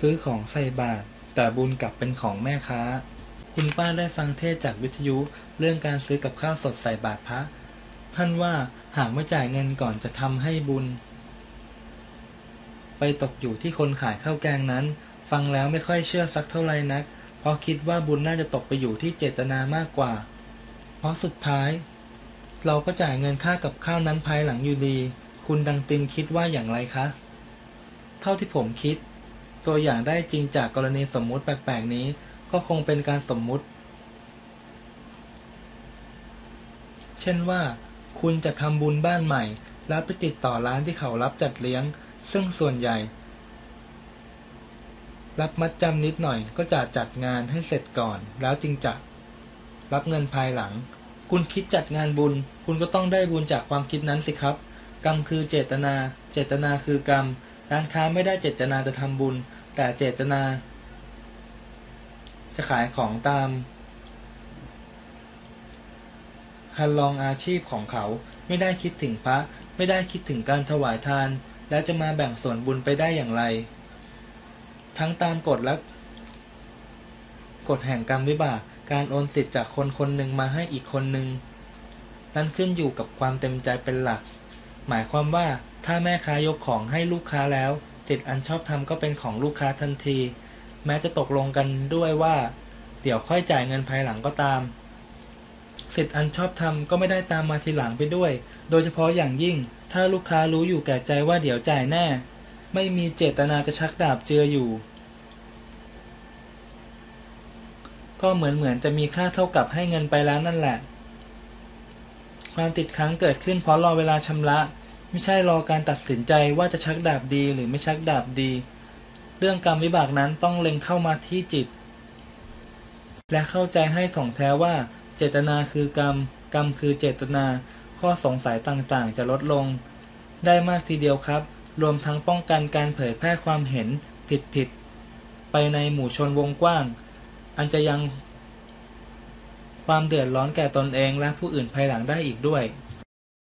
ซื้อของใส่บาตรแต่บุญกลับเป็นของแม่ค้า คุณป้าได้ฟังเทศจากวิทยุเรื่องการซื้อกับข้าวสดใส่บาตรพระ ท่านว่าหากไม่จ่ายเงินก่อนจะทำให้บุญ ไปตกอยู่ที่คนขายข้าวแกงนั้น ฟังแล้วไม่ค่อยเชื่อสักเท่าไหร่นัก เพราะคิดว่าบุญน่าจะตกไปอยู่ที่เจตนามากกว่า เพราะสุดท้าย เราก็จ่ายเงินค่ากับข้าวนั้นภายหลังอยู่ดี คุณดังตินคิดว่าอย่างไรคะ เท่าที่ผมคิด ตัวอย่างได้จริงจากกรณีสมมุติแปลกๆนี้ ก็คงเป็นการสมมุติ เช่นว่า คุณจะทำบุญบ้านใหม่ แล้วไปติดต่อร้านที่เขารับจัดเลี้ยง ซึ่งส่วนใหญ่ รับมัดจำนิดหน่อยก็จะจัดงานให้เสร็จก่อน แล้วจึงจะ รับเงินภายหลัง คุณคิดจัดงานบุญ คุณก็ต้องได้บุญจากความคิดนั้นสิครับ กรรมคือเจตนา เจตนาคือกรรม ร้านค้าไม่ได้เจตนาจะทำบุญ แต่เจตนา จะขายของตาม คันลองอาชีพของเขาไม่ได้คิดถึงพระ ไม่ได้คิดถึงการถวายทาน แล้วจะมาแบ่งส่วนบุญไปได้อย่างไร ทั้งตามกฎและกฎแห่งกรรมวิบากการโอนสิทธิ์จากคนคนหนึ่งมาให้อีกคนหนึ่งนั่นขึ้นอยู่กับความเต็มใจเป็นหลัก หมายความว่า ถ้าแม่ค้ายกของให้ลูกค้าแล้วสิทธิ์อันชอบธรรมก็เป็นของลูกค้าทันที แม้จะตกลงกันด้วยว่า เดี๋ยวค่อยจ่ายเงินภายหลังก็ตาม สิทธิ์อันชอบธรรมก็ไม่ได้ตามมาทีหลังไปด้วย โดยเฉพาะอย่างยิ่ง ถ้าลูกค้ารู้อยู่แก่ใจว่าเดี๋ยวจ่ายแน่ ไม่มีเจตนาจะชักดาบเจืออยู่ ก็เหมือนเหมือนจะมีค่าเท่ากับให้เงินไปแล้วนั่นแหละ ความติดค้างเกิดขึ้นเพราะรอเวลาชำระ ไม่ใช่รอการตัดสินใจว่าจะชักดาบดีหรือไม่ชักดาบดี เรื่องกรรมวิบากนั้นต้องเล็งเข้ามาที่จิต และเข้าใจให้ถ่องแท้ว่า เจตนาคือกรรม กรรมคือเจตนา ข้อสงสัยต่างๆ จะลดลง ได้มากทีเดียวครับ รวมทั้งป้องกันการเผยแพร่ความเห็นผิดๆไปในหมู่ชนวงกว้าง อันจะยังความเดือดร้อนแก่ตนเองและผู้อื่นภายหลังได้อีกด้วย